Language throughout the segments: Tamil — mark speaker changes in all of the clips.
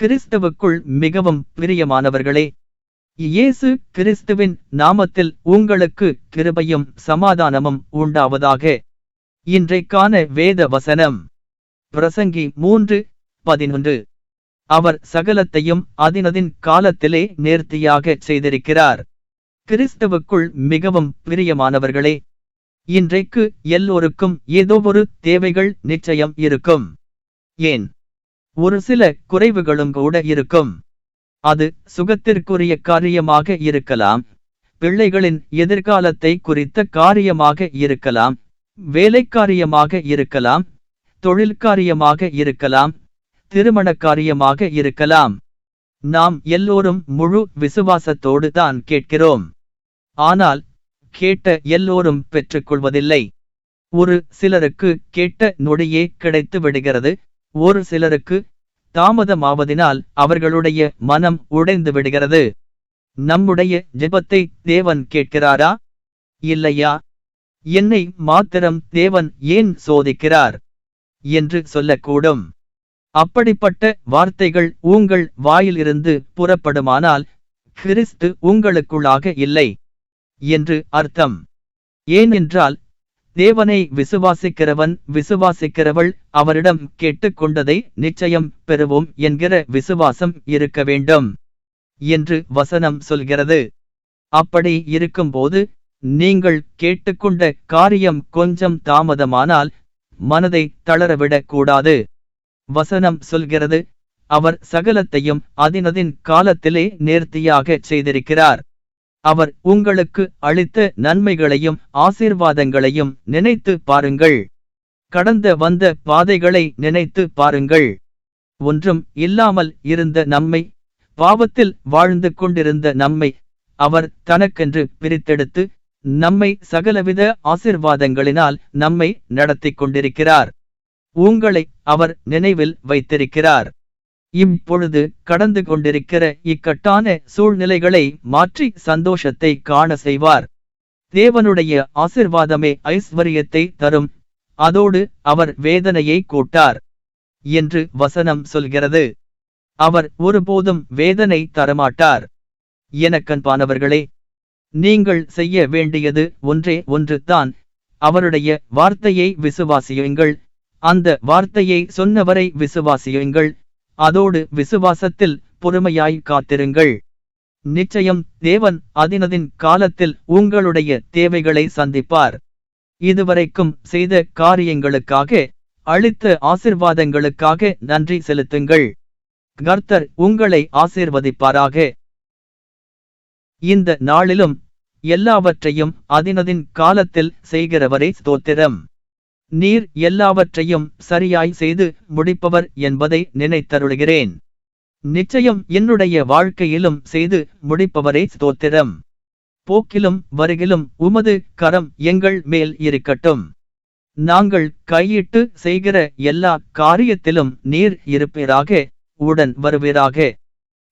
Speaker 1: கிறிஸ்தவுக்குள் மிகவும் பிரியமானவர்களே இயேசு கிறிஸ்துவின் நாமத்தில் உங்களுக்கு கிருபையும் சமாதானமும் உண்டாவதாக. இன்றைக்கான வேத வசனம் பிரசங்கி மூன்று பதினொன்று. அவர் சகலத்தையும் அதினதின் காலத்திலே நேர்த்தியாக செய்திருக்கிறார். கிறிஸ்தவுக்குள் மிகவும் பிரியமானவர்களே இன்றைக்கு எல்லோருக்கும் ஏதோ ஒரு தேவைகள் நிச்சயம் இருக்கும். ஏன்? ஒரு சில குறைவுகளும் கூட இருக்கும். அது சுகத்திற்குரிய காரியமாக இருக்கலாம். பிள்ளைகளின் எதிர்காலத்தை குறித்த காரியமாக இருக்கலாம். வேலைக்காரியமாக இருக்கலாம். தொழில்காரியமாக இருக்கலாம். திருமண காரியமாக இருக்கலாம். நாம் எல்லோரும் முழு விசுவாசத்தோடு தான் கேட்கிறோம். ஆனால் கேட்ட எல்லோரும் பெற்றுக்கொள்வதில்லை. ஒரு சிலருக்கு கேட்ட நொடியே கிடைத்து விடுகிறது ஒரு சிலருக்கு தாமதமாவதினால் அவர்களுடைய மனம் உடைந்து விடுகிறது. நம்முடைய ஜெபத்தை தேவன் கேட்கிறாரா? இல்லையா? என்னை மாத்திரம் தேவன் ஏன் சோதிக்கிறார்? என்று சொல்லக்கூடும். அப்படிப்பட்ட வார்த்தைகள் உங்கள் வாயிலிருந்து புறப்படுமானால் கிறிஸ்து உங்களுக்குள்ளாக இல்லை என்று அர்த்தம். ஏனென்றால் தேவனை விசுவாசிக்கிறவன் விசுவாசிக்கிறவள் அவரிடம் கேட்டுக்கொண்டதை நிச்சயம் பெறுவோம் என்கிற விசுவாசம் இருக்க வேண்டும் என்று வசனம் சொல்கிறது. அப்படி இருக்கும்போது நீங்கள் கேட்டுக்கொண்ட காரியம் கொஞ்சம் தாமதமானால் மனதை தளரவிடக் கூடாது. வசனம் சொல்கிறது அவர் சகலத்தையும் அதினதின் காலத்திலே நேர்த்தியாகச் செய்திருக்கிறார். அவர் உங்களுக்கு அளித்த நன்மைகளையும் ஆசீர்வாதங்களையும் நினைத்து பாருங்கள். கடந்த வந்த பாதைகளை நினைத்து பாருங்கள். ஒன்றும் இல்லாமல் இருந்த நம்மை பாவத்தில் வாழ்ந்து கொண்டிருந்த நம்மை அவர் தனக்கென்று பிரித்தெடுத்து நம்மை சகலவித ஆசிர்வாதங்களினால் நம்மை நடத்திக் கொண்டிருக்கிறார். உங்களை அவர் நினைவில் வைத்திருக்கிறார். இப்பொழுது கடந்து கொண்டிருக்கிற இக்கட்டான சூழ்நிலைகளை மாற்றி சந்தோஷத்தை காண செய்வார். தேவனுடைய ஆசிர்வாதமே ஐஸ்வர்யத்தை தரும். அதோடு அவர் வேதனையை கூட்டார் என்று வசனம் சொல்கிறது. அவர் ஒருபோதும் வேதனை தரமாட்டார். எனக்கன்பானவர்களே நீங்கள் செய்ய வேண்டியது ஒன்றே ஒன்று தான் அவருடைய வார்த்தையை விசுவாசியுங்கள். அந்த வார்த்தையை சொன்னவரை விசுவாசியுங்கள். அதோடு விசுவாசத்தில் பொறுமையாய் காத்திருங்கள். நிச்சயம் தேவன் அதினதின் காலத்தில் உங்களுடைய தேவைகளை சந்திப்பார். இதுவரைக்கும் செய்த காரியங்களுக்காக அளித்த ஆசிர்வாதங்களுக்காக நன்றி செலுத்துங்கள். கர்த்தர் உங்களை ஆசிர்வதிப்பாராக. இந்த நாளிலும் எல்லாவற்றையும் அதினதின் காலத்தில் செய்கிறவரே ஸ்தோத்திரம். நீர் எல்லாவற்றையும் சரியாய் செய்து முடிப்பவர் என்பதை நினைத்தருளுகிறேன். நிச்சயம் என்னுடைய வாழ்க்கையிலும் செய்து முடிப்பவரே ஸ்தோத்திரம். போக்கிலும் வருகிலும் உமது கரம் எங்கள் மேல் இருக்கட்டும். நாங்கள் கையிட்டு செய்கிற எல்லா காரியத்திலும் நீர் இருப்பீராக உடன் வருவீராக.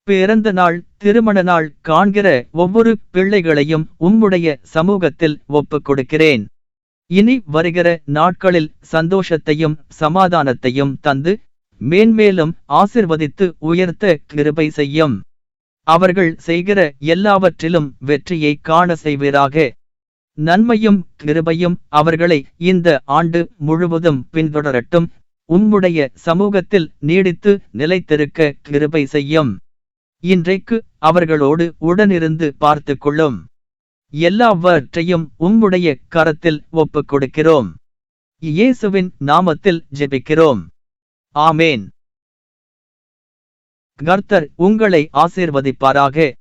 Speaker 1: பிறந்த நாள் திருமண நாள் காண்கிற ஒவ்வொரு பிள்ளைகளையும் உம்முடைய சமூகத்தில் ஒப்புக் கொடுக்கிறேன் இனி வருகிற நாட்களில் சந்தோஷத்தையும் சமாதானத்தையும் தந்து மேன்மேலும் ஆசிர்வதித்து உயர்த்த கிருபை செய்யும். அவர்கள் செய்கிற எல்லாவற்றிலும் வெற்றியை காண செய்வீராக. நன்மையும் கிருபையும் அவர்களை இந்த ஆண்டு முழுவதும் பின்தொடரட்டும். உம்முடைய சமூகத்தில் நீடித்து நிலைத்திருக்க கிருபை செய்யும். இன்றைக்கு அவர்களோடு உடனிருந்து பார்த்து கொள்ளும். எல்லாவற்றையும் உம்முடைய கரத்தில் ஒப்புக் கொடுக்கிறோம் இயேசுவின் நாமத்தில் ஜெபிக்கிறோம். ஆமேன். கர்த்தர் உங்களை ஆசீர்வதிப்பாராக.